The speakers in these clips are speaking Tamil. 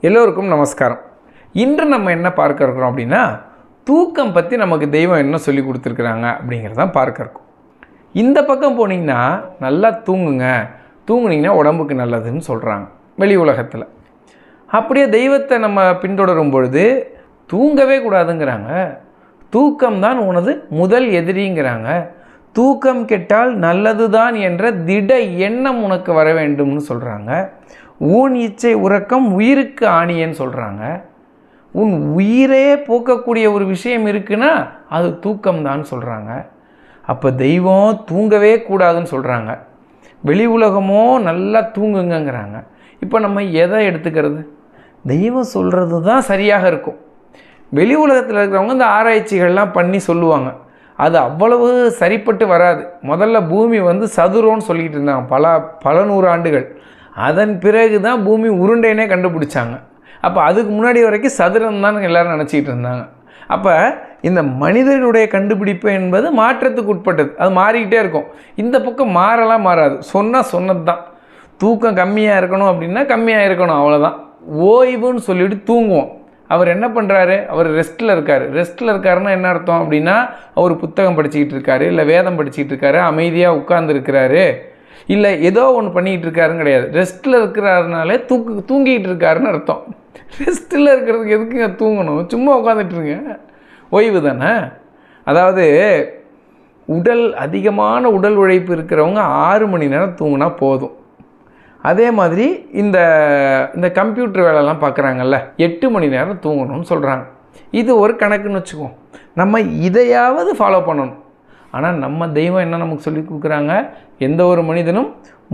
எல்லோருக்கும் நமஸ்காரம். இன்று நம்ம என்ன பார்க்க இருக்கிறோம் அப்படின்னா தூக்கம் பற்றி நமக்கு தெய்வம் என்ன சொல்லி கொடுத்துருக்குறாங்க அப்படிங்கிறதான் பார்க்க இருக்கும். இந்த பக்கம் போனீங்கன்னா நல்லா தூங்குங்க. தூங்குனீங்கன்னா உடம்புக்கு நல்லதுன்னு சொல்கிறாங்க வெளி உலகத்தில். அப்படியே தெய்வத்தை நம்ம பின்தொடரும் பொழுது தூங்கவே கூடாதுங்கிறாங்க. தூக்கம்தான் உனது முதல் எதிரிங்கிறாங்க. தூக்கம் கெட்டால் நல்லதுதான் என்ற திட எண்ணம் உனக்கு வர வேண்டும்னு சொல்கிறாங்க ஊன் இச்சை உறக்கம் உயிருக்கு ஆணியன்னு சொல்கிறாங்க உன் உயிரே போக்கக்கூடிய ஒரு விஷயம் இருக்குன்னா அது தூக்கம்தான் சொல்கிறாங்க அப்போ தெய்வம் தூங்கவே கூடாதுன்னு சொல்கிறாங்க வெளி உலகமோ நல்லா தூங்குங்கங்கிறாங்க. இப்போ நம்ம எதை எடுத்துக்கிறது? தெய்வம் சொல்கிறது தான் சரியாக இருக்கும். வெளி உலகத்தில் இருக்கிறவங்க இந்த ஆராய்ச்சிகள்லாம் பண்ணி சொல்லுவாங்க. அது அவ்வளவு சரிப்பட்டு வராது. முதல்ல பூமி வந்து சதுரோன்னு சொல்லிக்கிட்டு இருந்தாங்க. பல பல நூறு ஆண்டுகள் அதன் பிறகு தான் பூமி உருண்டைனே கண்டுபிடிச்சாங்க. அப்போ அதுக்கு முன்னாடி வரைக்கும் சதுரம் தான் எல்லோரும் நினச்சிக்கிட்டு இருந்தாங்க. அப்போ இந்த மனிதனுடைய கண்டுபிடிப்பு என்பது மாற்றத்துக்கு உட்பட்டது. அது மாறிக்கிட்டே இருக்கும். இந்த பக்கம் மாறலாம் மாறாது. சொன்னால் சொன்னது தான் தூக்கம் கம்மியாக இருக்கணும் அப்படின்னா கம்மியாக இருக்கணும் அவ்வளோதான் ஓய்வுன்னு சொல்லிட்டு தூங்குவோம். அவர் என்ன பண்ணுறாரு அவர் ரெஸ்ட்டில் இருக்கார். ரெஸ்ட்டில் இருக்காருன்னா என்ன அர்த்தம் அப்படின்னா அவர் புத்தகம் படிச்சுக்கிட்டு இருக்காரு இல்லை வேதம் படிச்சுக்கிட்டு இருக்காரு அமைதியாக உட்கார்ந்துருக்கிறாரு. இல்லை ஏதோ ஒன்று பண்ணிக்கிட்டு இருக்காருன்னு கிடையாது. ரெஸ்ட்டில் இருக்கிறாருனாலே தூக்கு தூங்கிக்கிட்டு இருக்காருன்னு அர்த்தம். ரெஸ்ட்டில் இருக்கிறதுக்கு எதுக்குங்க தூங்கணும்? சும்மா உட்காந்துட்ருங்க ஓய்வு தானே? அதாவது உடல் அதிகமான உடல் உழைப்பு இருக்கிறவங்க ஆறு மணி நேரம் தூங்கினா போதும். அதே மாதிரி இந்த இந்த கம்ப்யூட்டர் வேலைலாம் பார்க்குறாங்கல்ல எட்டு மணி நேரம் தூங்கணும்னு சொல்கிறாங்க இது ஒரு கணக்குன்னு வச்சுக்குவோம். நம்ம இதையாவது ஃபாலோ பண்ணணும். ஆனால் நம்ம தெய்வம் என்ன நமக்கு சொல்லி கொடுக்குறாங்க? எந்த ஒரு மனிதனும்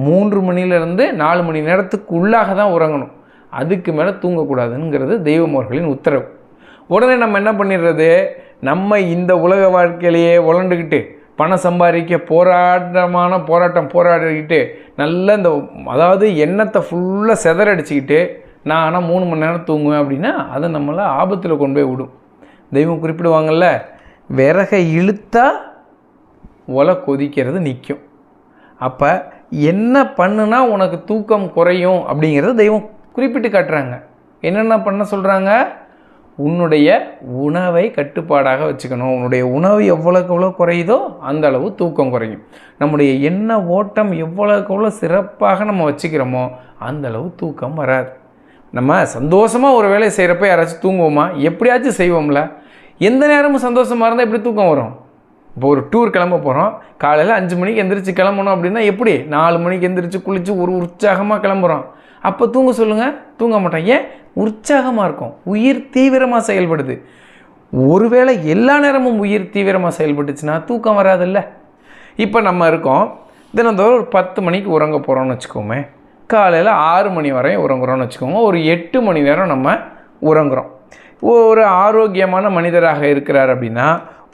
மூன்று மணிலேருந்து நாலு மணி நேரத்துக்கு உள்ளாக தான் உறங்கணும். அதுக்கு மேலே தூங்கக்கூடாதுங்கிறது தெய்வமோர்களின் உத்தரவு. உடனே நம்ம என்ன பண்ணிடுறது? நம்ம இந்த உலக வாழ்க்கையிலேயே உழண்டுக்கிட்டு பணம் சம்பாதிக்க போராட்டமான போராட்டம் போராடிக்கிட்டு நல்ல இந்த அதாவது எண்ணத்தை ஃபுல்லாக செதறடிச்சிக்கிட்டு நான் ஆனால் மூணு மணி நேரம் தூங்குவேன் அப்படின்னா அதை நம்மளை ஆபத்தில் கொண்டு போய் விடும். தெய்வம் குறிப்பிடுவாங்கள்ல விறகை இழுத்தா ஒலை கொதிக்கிறது நிற்கும். அப்போ என்ன பண்ணுனா உனக்கு தூக்கம் குறையும் அப்படிங்கிறத தெய்வம் குறிப்பிட்டு காட்டுறாங்க. என்னென்ன பண்ண சொல்கிறாங்க உன்னுடைய உணவை கட்டுப்பாடாக வச்சுக்கணும். உன்னுடைய உணவு எவ்வளோக்கு எவ்வளோ குறையுதோ அந்த அளவு தூக்கம் குறையும். நம்முடைய எண்ண ஓட்டம் எவ்வளோக்கு எவ்வளோ சிறப்பாக நம்ம வச்சுக்கிறோமோ அந்த அளவு தூக்கம் வராது. நம்ம சந்தோஷமாக ஒரு வேலையை செய்கிறப்ப யாராச்சும் தூங்குவோமா? எப்படியாச்சும் செய்வோம்ல. எந்த நேரமும் சந்தோஷமாக இருந்தால் எப்படி தூக்கம் வரும்? இப்போ ஒரு டூர் கிளம்ப போகிறோம் காலையில் அஞ்சு மணிக்கு எந்திரிச்சு கிளம்பணும் அப்படின்னா எப்படி? நாலு மணிக்கு எந்திரிச்சு குளித்து ஒரு உற்சாகமாக கிளம்புறோம். அப்போ தூங்க சொல்லுங்கள் தூங்க மாட்டோம். ஏன்? உற்சாகமாக இருக்கும். உயிர் தீவிரமாக செயல்படுது. ஒருவேளை எல்லா நேரமும் உயிர் தீவிரமாக செயல்பட்டுச்சுன்னா தூக்கம் வராதுல்ல? இப்போ நம்ம இருக்கோம். தினந்தோறும் ஒரு பத்து மணிக்கு உறங்க போகிறோம்னு வச்சுக்கோமே. காலையில் ஆறு மணி வரையும் உறங்குறோம்னு வச்சுக்கோங்க. ஒரு எட்டு மணி நேரம் நம்ம உறங்குறோம். ஒரு ஆரோக்கியமான மனிதராக இருக்கிறார் அப்படின்னா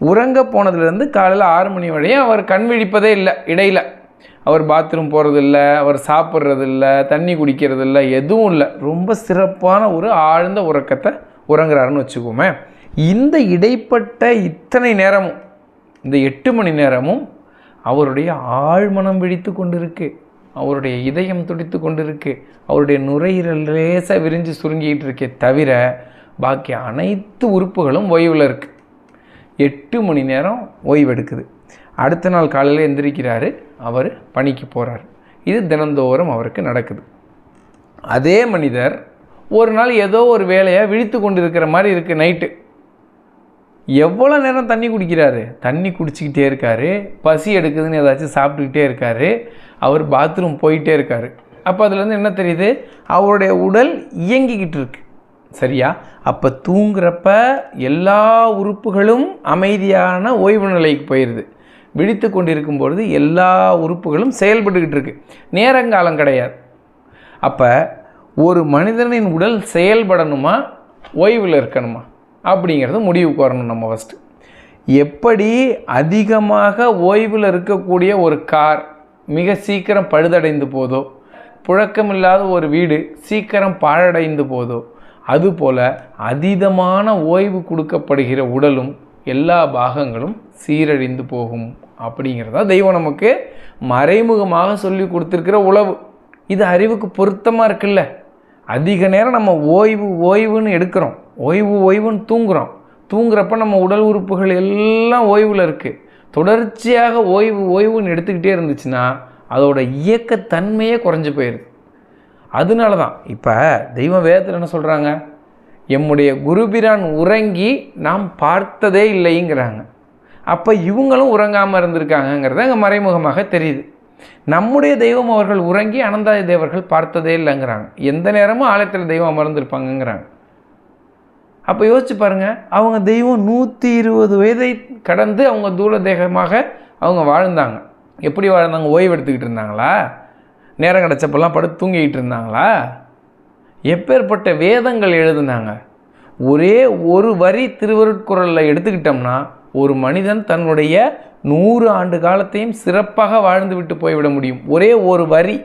உறங்க போனதுலேருந்து காலையில் ஆறு மணி வரையும் அவர் கண் விழிப்பதே இல்லை இடையில். அவர் பாத்ரூம் போகிறதில்ல அவர் சாப்பிட்றதில்ல தண்ணி குடிக்கிறதில்ல எதுவும் இல்லை. ரொம்ப சிறப்பான ஒரு ஆழ்ந்த உறக்கத்தை உறங்குறாருன்னு வச்சுக்கோமே. இந்த இடைப்பட்ட இத்தனை நேரமும் இந்த எட்டு மணி நேரமும் அவருடைய ஆழ்மனம் விழித்து கொண்டிருக்கு. அவருடைய இதயம் துடித்து கொண்டிருக்கு. அவருடைய நுரையீரல் லேசாக விரிஞ்சு சுருங்கிக்கிட்டு இருக்கே தவிர பாக்கி அனைத்து உறுப்புகளும் ஓய்வில் இருக்குது எட்டு மணி நேரம் ஓய்வெடுக்குது. அடுத்த நாள் காலையில் எந்திரிக்கிறாரு. அவர் பணிக்கு போகிறார் இது தினந்தோறும் அவருக்கு நடக்குது. அதே மனிதர் ஒரு நாள் ஏதோ ஒரு வேலையை விழித்து கொண்டு இருக்கிற மாதிரி இருக்குது நைட்டு. எவ்வளோ நேரம் தண்ணி குடிக்கிறாரு? தண்ணி குடிச்சிக்கிட்டே இருக்காரு. பசி எடுக்குதுன்னு ஏதாச்சும் சாப்பிட்டுக்கிட்டே இருக்காரு. அவர் பாத்ரூம் போயிட்டே இருக்காரு. அப்போ அதுலேருந்து என்ன தெரியுது? அவருடைய உடல் இயங்கிக்கிட்டு இருக்கு. சரியா? அப்போ தூங்குறப்ப எல்லா உறுப்புகளும் அமைதியான ஓய்வு நிலைக்கு போயிடுது விழித்து கொண்டிருக்கும் பொழுது எல்லா உறுப்புகளும் செயல்பட்டுக்கிட்டு இருக்கு. நேரங்காலம் கிடையாது. அப்போ ஒரு மனிதனின் உடல் செயல்படணுமா? ஓய்வில் இருக்கணுமா? அப்படிங்கிறது முடிவுக்கு வரணும் நம்ம ஃபஸ்ட்டு எப்படி அதிகமாக ஓய்வில் இருக்கக்கூடிய ஒரு கார் மிக சீக்கிரம் பழுதடைந்து போதோ புழக்கமில்லாத ஒரு வீடு சீக்கிரம் பாழடைந்து போதோ அதுபோல் அதீதமான ஓய்வு கொடுக்கப்படுகிற உடலும் எல்லா பாகங்களும் சீரழிந்து போகும். அப்படிங்கிறதா தெய்வம் நமக்கு மறைமுகமாக சொல்லி கொடுத்துருக்கிற உழவு இது அறிவுக்கு பொருத்தமாக இருக்குல்ல? அதிக நேரம் நம்ம ஓய்வு ஓய்வுன்னு எடுக்கிறோம். ஓய்வு ஓய்வுன்னு தூங்குகிறோம் தூங்குறப்ப நம்ம உடல் உறுப்புகள் எல்லாம் ஓய்வில் இருக்குது தொடர்ச்சியாக ஓய்வு ஓய்வுன்னு எடுத்துக்கிட்டே இருந்துச்சுன்னா அதோட இயக்கத்தன்மையே குறைஞ்சி போயிடுது அதனால தான் இப்போ தெய்வ வேதத்தில் என்ன சொல்கிறாங்க எம்முடைய குருபிரான் உறங்கி நாம் பார்த்ததே இல்லைங்கிறாங்க. அப்போ இவங்களும் உறங்காமல் இருந்திருக்காங்கங்கிறது அங்கே மறைமுகமாக தெரியுது. நம்முடைய தெய்வம் அவர்கள் உறங்கி அனந்தாய தேவர்கள் பார்த்ததே இல்லைங்கிறாங்க. எந்த நேரமும் ஆலயத்தில் தெய்வம் அமர்ந்திருப்பாங்கங்கிறாங்க. அப்போ யோசிச்சு பாருங்க. அவங்க தெய்வம் நூற்றி இருபது வயதை கடந்து அவங்க தூர தேகமாக அவங்க வாழ்ந்தாங்க. எப்படி வாழ்ந்தாங்க? ஓய்வு எடுத்துக்கிட்டு இருந்தாங்களா? நேரம் கிடச்சப்பெல்லாம் படுத்து தூங்கிக்கிட்டு இருந்தாங்களா? எப்பேற்பட்ட வேதங்கள் எழுதுனாங்க? ஒரே ஒரு வரி திருவருட்குறளில் எடுத்துக்கிட்டோம்னா ஒரு மனிதன் தன்னுடைய நூறு ஆண்டு காலத்தையும் சிறப்பாக வாழ்ந்து விட்டு போய்விட முடியும். ஒரே ஒரு வரி.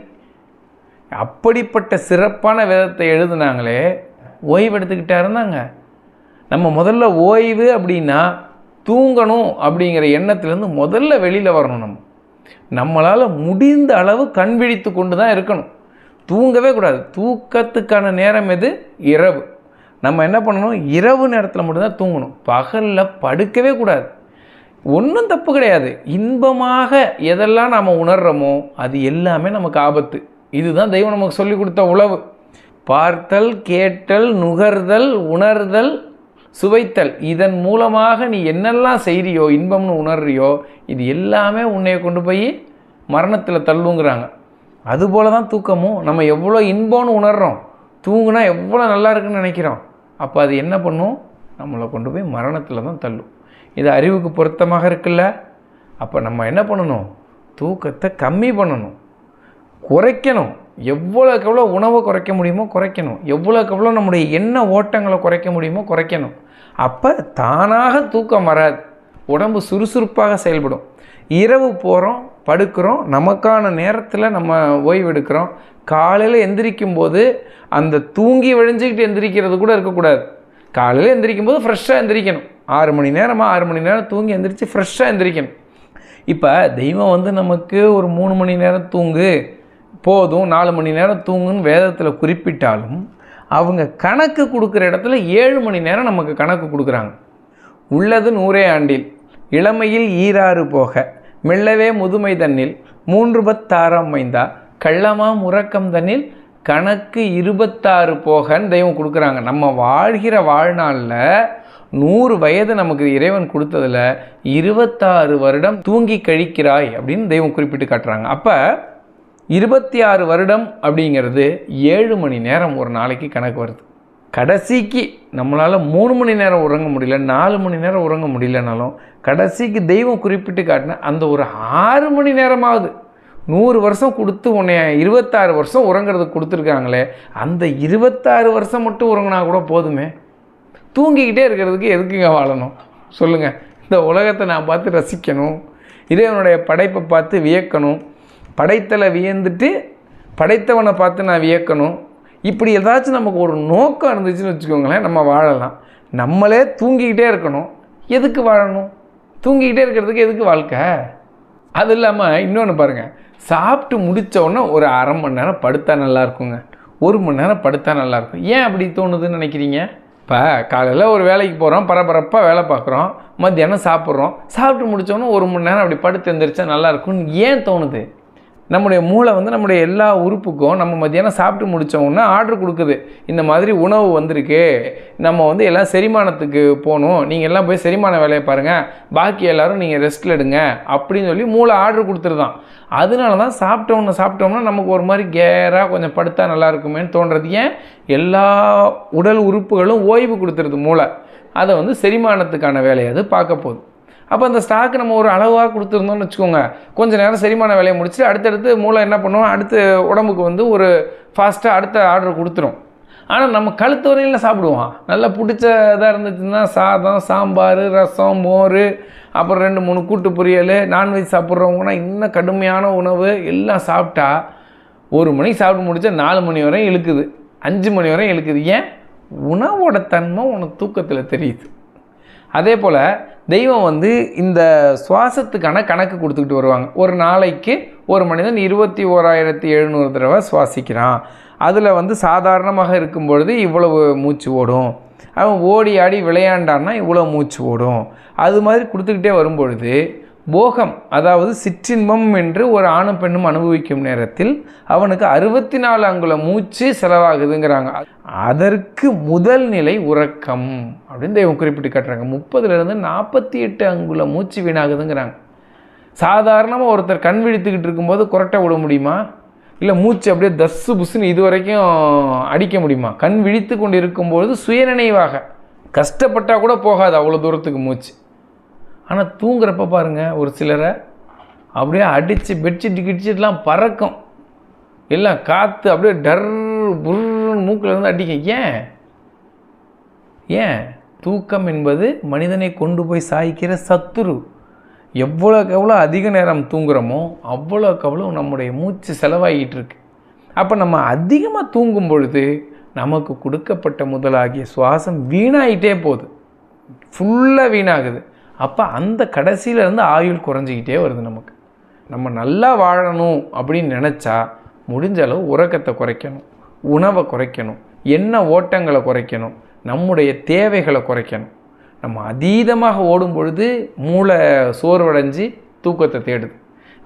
அப்படிப்பட்ட சிறப்பான வேதத்தை எழுதுனாங்களே ஓய்வு எடுத்துக்கிட்டா இருந்தாங்க நம்ம முதல்ல ஓய்வு அப்படின்னா தூங்கணும் அப்படிங்கிற எண்ணத்துலேருந்து முதல்ல வெளியில் வரணும் நம்ம. நம்மளால் முடிந்த அளவு கண் விழித்து கொண்டு தான் இருக்கணும். தூங்கவே கூடாது. தூக்கத்துக்கான நேரம் எது? இரவு. நம்ம என்ன பண்ணணும்? இரவு நேரத்தில் மட்டும்தான் தூங்கணும். பகலில் படுக்கவே கூடாது. ஒன்றும் தப்பு கிடையாது. இன்பமாக எதெல்லாம் நாம் உணர்கிறோமோ அது எல்லாமே நமக்கு ஆபத்து. இதுதான் தெய்வம் நமக்கு சொல்லி கொடுத்த உழவு பார்த்தல் கேட்டல் நுகர்தல் உணர்தல் சுவைத்தல். இதன் மூலமாக நீ என்னெல்லாம் செய்கிறியோ இன்பம்னு உணர்றியோ இது எல்லாமே உன்னைய கொண்டு போய் மரணத்தில் தள்ளுங்கிறாங்க. அதுபோல தான் தூக்கமும். நம்ம எவ்வளோ இன்பம்னு உணர்கிறோம் தூங்குனா எவ்வளோ நல்லா இருக்குன்னு நினைக்கிறோம். அப்போ அது என்ன பண்ணும்? நம்மளை கொண்டு போய் மரணத்தில் தான் தள்ளும். இது அறிவுக்கு பொருத்தமாக இருக்குல்ல? அப்போ நம்ம என்ன பண்ணணும்? தூக்கத்தை கம்மி பண்ணணும். குறைக்கணும். எவ்வளோக்கு எவ்வளோ உணவை குறைக்க முடியுமோ குறைக்கணும். எவ்வளோக்கு எவ்வளோ நம்முடைய எண்ண ஓட்டங்களை குறைக்க முடியுமோ குறைக்கணும். அப்போ தானாக தூக்கம் வராது. உடம்பு சுறுசுறுப்பாக செயல்படும். இரவு போகிறோம் படுக்கிறோம் நமக்கான நேரத்தில் நம்ம ஓய்வு எடுக்கிறோம். காலையில் எந்திரிக்கும் போது அந்த தூங்கி விழிஞ்சிக்கிட்டு எந்திரிக்கிறது கூட இருக்கக்கூடாது. காலையில் எந்திரிக்கும் போது ஃப்ரெஷ்ஷாக எந்திரிக்கணும். ஆறு மணி நேரமாக ஆறு மணி நேரம் தூங்கி எந்திரிச்சு ஃப்ரெஷ்ஷாக எந்திரிக்கணும். இப்போ தெய்வம் வந்து நமக்கு ஒரு மூணு மணி நேரம் தூங்கு. போதும் நாலு மணி நேரம் தூங்குன்னு வேதத்தில் குறிப்பிட்டாலும் அவங்க கணக்கு கொடுக்குற இடத்துல ஏழு மணி நேரம் நமக்கு கணக்கு கொடுக்குறாங்க. உள்ளது நூறே ஆண்டில் இளமையில் ஈராறு போக மெல்லவே முதுமை தன்னில் மூன்று பத்தாறாம் மைந்தா கள்ளமாம் உறக்கம் தன்னில் கணக்கு இருபத்தாறு போகன்னு தெய்வம் கொடுக்குறாங்க. நம்ம வாழ்கிற வாழ்நாளில் நூறு வயது நமக்கு இறைவன் கொடுத்ததில் இருபத்தாறு வருடம் தூங்கி கழிக்கிறாய் அப்படின்னு தெய்வம் குறிப்பிட்டு காட்டுறாங்க. அப்போ இருபத்தி ஆறு வருடம் அப்படிங்கிறது ஏழு மணி நேரம் ஒரு நாளைக்கு கணக்கு வருது. கடைசிக்கு நம்மளால் மூணு மணி நேரம் உறங்க முடியல நாலு மணி நேரம் உறங்க முடியலனாலும் கடைசிக்கு தெய்வம் குறிப்பிட்டு காட்டின அந்த ஒரு ஆறு மணி நேரமாவது நூறு வருஷம் கொடுத்து உன்னை இருபத்தாறு வருஷம் உறங்குறதுக்கு கொடுத்துருக்காங்களே அந்த இருபத்தாறு வருஷம் மட்டும் உறங்கினா கூட போதுமே? தூங்கிக்கிட்டே இருக்கிறதுக்கு எதுக்குங்க வாழணும்? சொல்லுங்கள் இந்த உலகத்தை நான் பார்த்து ரசிக்கணும். இறைவனுடைய படைப்பை பார்த்து வியக்கணும். படைத்தலை வியந்துட்டு படைத்தவனை பார்த்து நான் வியக்கணும். இப்படி ஏதாச்சும் நமக்கு ஒரு நோக்கம் இருந்துச்சுன்னு வச்சுக்கோங்களேன் நம்ம வாழலாம். நம்மளே தூங்கிக்கிட்டே இருக்கணும். எதுக்கு வாழணும்? தூங்கிக்கிட்டே இருக்கிறதுக்கு எதுக்கு வாழ்க்கை? அது இல்லாமல் இன்னொன்று பாருங்கள் சாப்பிட்டு முடிச்ச உடனே ஒரு அரை மணி நேரம் படுத்தா நல்லா இருக்குங்க. ஒரு மணி நேரம் படுத்தா நல்லாயிருக்கும் ஏன் அப்படி தோணுதுன்னு நினைக்கிறீங்க? இப்போ காலையில் ஒரு வேலைக்கு போகிறோம் பரபரப்பாக வேலை பார்க்குறோம் மத்தியானம் சாப்பிட்றோம். சாப்பிட்டு முடித்தோன்னே ஒரு மணி நேரம் அப்படி படுத்து எந்திரிச்சா நல்லா இருக்கும்னு ஏன் தோணுது? நம்முடைய மூளை வந்து நம்முடைய எல்லா உறுப்புக்கும் நம்ம மத்தியானம் சாப்பிட்டு முடித்தோம்னா ஆர்டர் கொடுக்குது. இந்த மாதிரி உணவு வந்திருக்கு. நம்ம வந்து எல்லாம் செரிமானத்துக்கு போகணும். நீங்கள் எல்லாம் போய் செரிமான வேலையை பாருங்கள் பாக்கி எல்லோரும் நீங்கள் ரெஸ்ட்டில் எடுங்க. அப்படின்னு சொல்லி மூளை ஆர்டர் கொடுத்துருதான். அதனால தான் சாப்பிட்டோன்னு சாப்பிட்டோம்னா நமக்கு ஒரு மாதிரி கேராக கொஞ்சம் படுத்தா நல்லா இருக்குமேன்னு தோன்றது. ஏன்? எல்லா உடல் உறுப்புகளும் ஓய்வு கொடுத்துருது மூளை. அதை வந்து செரிமானத்துக்கான வேலையை அது பார்க்க போகுது. அப்போ அந்த ஸ்டாக்கு நம்ம ஒரு அளவாக கொடுத்துருந்தோம்னு வச்சுக்கோங்க. கொஞ்ச நேரம் செரிமான வேலையை முடிச்சுட்டு அடுத்தடுத்து மூளை என்ன பண்ணுவோம் அடுத்து உடம்புக்கு வந்து ஒரு ஃபாஸ்ட்டாக அடுத்த ஆர்டர் கொடுத்துரும். ஆனால் நம்ம கழுத்து வரையில் சாப்பிடுவோம். நல்லா பிடிச்சதாக இருந்துச்சுன்னா சாதம் சாம்பார் ரசம் மோர் அப்புறம் ரெண்டு மூணு கூட்டு பொரியல் நான்வெஜ் சாப்பிட்றவங்கன்னா இன்னும் கடுமையான உணவு எல்லாம் சாப்பிட்டா ஒரு மணிக்கு சாப்பிட்டு முடிச்சா நாலு மணி வரையும் இழுக்குது. அஞ்சு மணி வரையும் இழுக்குது. ஏன்? உணவோட தன்மை உனக்கு தூக்கத்தில் தெரியுது. அதே போல் தெய்வம் வந்து இந்த சுவாசத்துக்கான கணக்கு கொடுத்துக்கிட்டு வருவாங்க. ஒரு நாளைக்கு ஒரு மனிதன் இருபத்தி ஓராயிரத்தி எழுநூறு தடவை சுவாசிக்கிறான். அதில் வந்து சாதாரணமாக இருக்கும் பொழுது இவ்வளவு மூச்சு ஓடும். அவன் ஓடி ஆடி விளையாண்டான்னா இவ்வளோ மூச்சு ஓடும். அது மாதிரி கொடுத்துக்கிட்டே வரும்பொழுது போகம் அதாவது சிற்றின்பம் என்று ஒரு ஆணும் பெண்ணும் அனுபவிக்கும் நேரத்தில் அவனுக்கு அறுபத்தி நாலு அங்குல மூச்சு செலவாகுதுங்கிறாங்க. அதற்கு முதல் நிலை உறக்கம் அப்படின்னு தெய்வம் குறிப்பிட்டு காட்டுறாங்க. முப்பதுலேருந்து நாற்பத்தி எட்டு அங்குல மூச்சு வீணாகுதுங்கிறாங்க. சாதாரணமாக ஒருத்தர் கண் விழித்துக்கிட்டு இருக்கும்போது குரட்டை விட முடியுமா? இல்லை மூச்சு அப்படியே தஸ்ஸு புஸ்ஸுன்னு இது வரைக்கும் அடிக்க முடியுமா? கண் விழித்து கொண்டு இருக்கும்பொழுது சுயநினைவாக. கஷ்டப்பட்டால் கூட போகாது அவ்வளோ தூரத்துக்கு மூச்சு. ஆனால் தூங்குறப்ப பாருங்கள் ஒரு சிலரை அப்படியே அடித்து பெட்ஷீட் கிடிச்சிட்லாம் பறக்கும். எல்லாம் காற்று அப்படியே டர் புர்ன்னு மூக்கில் இருந்து அடிக்கும் ஏன்? ஏன்? தூக்கம் என்பது மனிதனை கொண்டு போய் சாய்க்கிற சத்துரு. எவ்வளோக்கு எவ்வளோ அதிக நேரம் தூங்குறோமோ அவ்வளோக்கு அவ்வளோ நம்முடைய மூச்சு செலவாகிட்டு இருக்கு. அப்போ நம்ம அதிகமாக தூங்கும் பொழுது நமக்கு கொடுக்கப்பட்ட முதலாகிய சுவாசம் வீணாயிட்டே போகுது. ஃபுல்லாக வீணாகுது. அப்போ அந்த கடைசியிலேருந்து ஆயுள் குறைஞ்சிக்கிட்டே வருது நமக்கு. நம்ம நல்லா வாழணும் அப்படின்னு நினச்சா முடிஞ்ச அளவு உறக்கத்தை குறைக்கணும் உணவை குறைக்கணும் என்ன ஓட்டங்களை குறைக்கணும் நம்முடைய தேவைகளை குறைக்கணும். நம்ம அதீதமாக ஓடும் பொழுது மூளை சோர்வடைஞ்சு தூக்கத்தை தேடுது.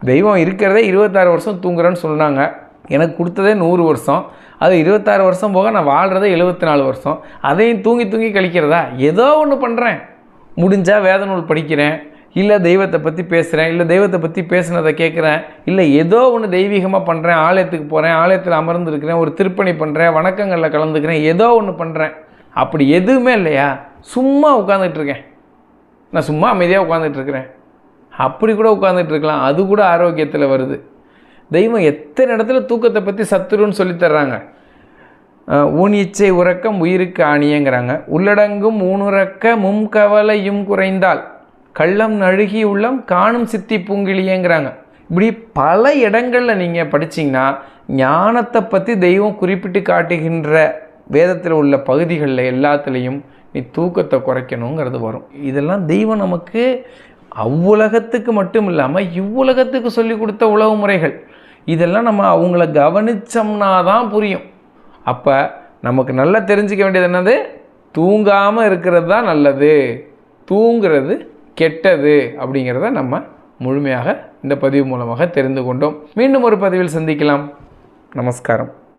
தெய்வம் இருக்கிறதே இருபத்தாறு வருஷம் தூங்குறேன்னு சொன்னாங்க. எனக்கு கொடுத்ததே நூறு வருஷம். அது இருபத்தாறு வருஷம் போக நான் வாழ்கிறதே எழுபத்தி நாலு வருஷம். அதையும் தூங்கி தூங்கி கழிக்கிறதா? ஏதோ ஒன்று பண்ணுறேன் முடிஞ்சால் வேதநூல் படிக்கிறேன் இல்லை தெய்வத்தை பற்றி பேசுகிறேன் இல்லை தெய்வத்தை பற்றி பேசுனதை கேட்குறேன் இல்லை ஏதோ ஒன்று தெய்வீகமாக பண்ணுறேன் ஆலயத்துக்கு போகிறேன் ஆலயத்தில் அமர்ந்துருக்கிறேன் ஒரு திருப்பணி பண்ணுறேன் வணக்கங்களில் கலந்துக்கிறேன் ஏதோ ஒன்று பண்ணுறேன் அப்படி எதுவுமே இல்லையா? சும்மா உட்காந்துட்டு இருக்கேன். நான் சும்மா அமைதியாக உட்காந்துட்டு இருக்கிறேன். அப்படி கூட உட்காந்துட்டு இருக்கலாம். அது கூட ஆரோக்கியத்தில் வருது. தெய்வம் எத்தனை இடத்துல தூக்கத்தை பற்றி சத்துருன்னு சொல்லித் ஊனிச்சை உறக்கம் உயிருக்கு ஆணியங்கிறாங்க. உள்ளடங்கும் ஊனுறக்க மும்கவலையும் குறைந்தால் கள்ளம் நழுகி உள்ளம் காணும் சித்தி பூங்கிலியங்கிறாங்க இப்படி பல இடங்களில் நீங்கள் படிச்சிங்கன்னா ஞானத்தை பற்றி தெய்வம் குறிப்பிட்டு காட்டுகின்ற வேதத்தில் உள்ள பகுதிகளில் எல்லாத்துலேயும் நீ தூக்கத்தை குறைக்கணுங்கிறது வரும். இதெல்லாம் தெய்வம் நமக்கு அவ்வுலகத்துக்கு மட்டும் இல்லாமல் இவ்வுலகத்துக்கு சொல்லி கொடுத்த உளவு முறைகள். இதெல்லாம் நம்ம அவங்கள கவனித்தோம்னா தான் புரியும். அப்போ நமக்கு நல்லா தெரிஞ்சுக்க வேண்டியது என்னது? தூங்காமல் இருக்கிறது தான் நல்லது. தூங்குறது கெட்டது அப்படிங்கிறத நம்ம முழுமையாக இந்த பதிவு மூலமாக தெரிந்து கொண்டோம். மீண்டும் ஒரு பதிவில் சந்திக்கலாம். நமஸ்காரம்.